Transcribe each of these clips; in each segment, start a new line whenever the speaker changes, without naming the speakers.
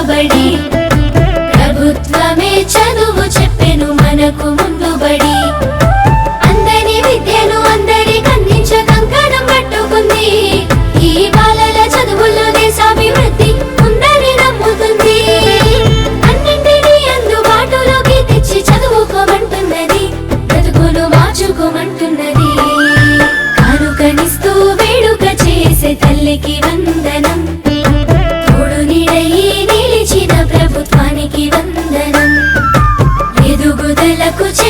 ప్రభుత్వ ప్రభుత్వమే చదువు చెప్పెను మనకు ముందుబడి. అందరి విద్యను అందరి అందించ కంకణం పట్టుకుంది. ఈ బాలల చదువుల్లో దేశాభివృద్ధి ఉందని నమ్ముతుంది. అన్నింటినీ అందుబాటులోకి తెచ్చి చదువుకోమంటున్నది బ్రతుకును మార్చుకోమంటున్నది. వందనం. ఎదుగుదలకు చేయందించిన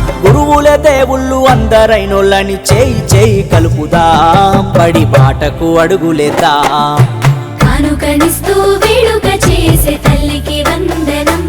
గురువుల దేవుళ్ళు అందరైనోళ్ళని చేయి చేయి కలుపుదాం. పడి బాటకు అడుగులేదా
కానుకనిస్తూ వేడుక చేసే తల్లికి వందనం.